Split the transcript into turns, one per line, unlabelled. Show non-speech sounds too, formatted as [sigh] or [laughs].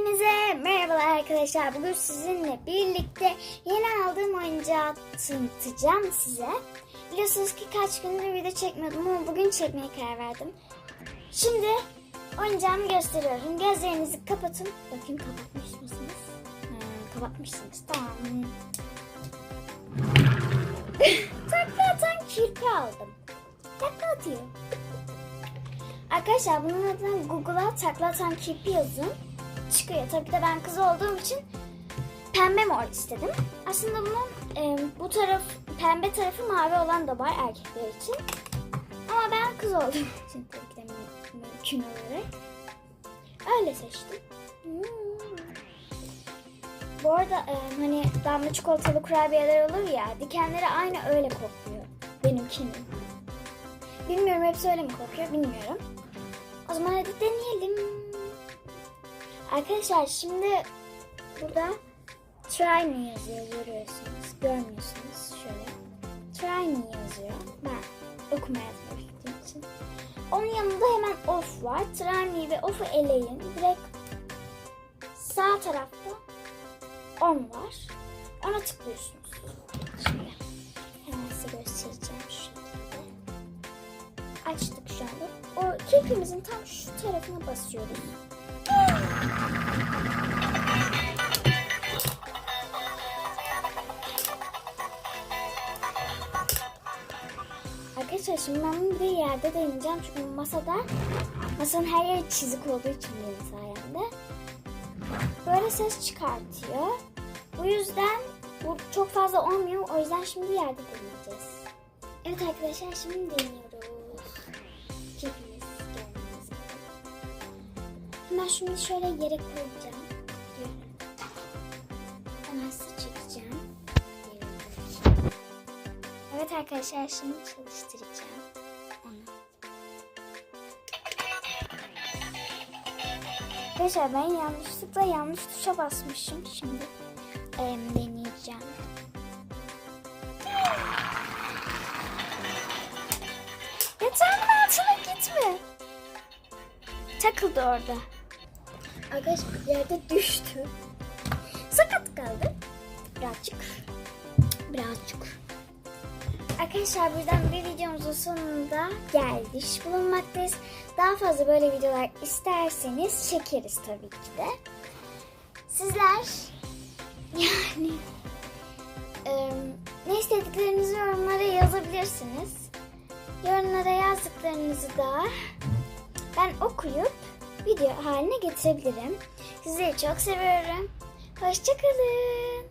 Hepinize merhabalar arkadaşlar. Bugün sizinle birlikte yeni aldığım oyuncağı tanıtacağım size. Biliyorsunuz ki kaç gündür video çekmiyordum ama bugün çekmeye karar verdim. Şimdi oyuncağımı gösteriyorum. Gözlerinizi kapatın. Bakayım kapatmış mısınız? Ha, kapatmışsınız. Tamam. [laughs] Takla atan kirpi aldım. Takla atıyor. Arkadaşlar bunun adına Google'a takla atan kirpi yazın. Çıkıyor. Tabii de ben kız olduğum için pembe mor istedim. Aslında bunun e, bu taraf pembe tarafı mavi olan da var erkekler için. Ama ben kız olduğum [laughs] için tabii ki de mü- mümkün olarak öyle seçtim. Hmm. Bu arada e, hani damla çikolatalı kurabiyeler olur ya dikenleri aynı öyle kokluyor. Benimkinin. Bilmiyorum hepsi öyle mi kokuyor bilmiyorum. O zaman hadi deneyelim. Arkadaşlar şimdi burada try me yazıyor görüyorsunuz. Görmüyorsunuz şöyle. Try me yazıyor. Ben okuma yazma bildiğim için. Onun yanında hemen off var. Try me ve off'u eleyin. Direkt sağ tarafta on var. Ona tıklıyorsunuz. Şimdi hemen size göstereceğim şu şekilde. Açtık şu anda. O kirpimizin tam şu tarafına basıyoruz. Arkadaşlar şimdi ben bunu bir de yerde deneyeceğim çünkü masada masanın her yeri çizik olduğu için benim sayemde böyle ses çıkartıyor. Bu yüzden bu çok fazla olmuyor. O yüzden şimdi yerde deneyeceğiz. Evet arkadaşlar şimdi deniyoruz. Hemen şunu şöyle yere koyacağım. Su çekeceğim. Evet arkadaşlar şimdi çalıştıracağım onu. Arkadaşlar ben yanlışlıkla yanlış tuşa basmışım. Şimdi em, deneyeceğim. Yatağımın altına gitme. Takıldı orada. Arkadaşlar yerde düştü. Sakat kaldı. Birazcık. Birazcık. Arkadaşlar buradan bir videomuzun sonunda geldik bulunmaktayız. Daha fazla böyle videolar isterseniz çekeriz tabii ki de. Sizler [laughs] yani e, ne istediklerinizi yorumlara yazabilirsiniz. Yorumlara yazdıklarınızı da ben okuyup video haline getirebilirim. Sizleri çok seviyorum. Hoşçakalın.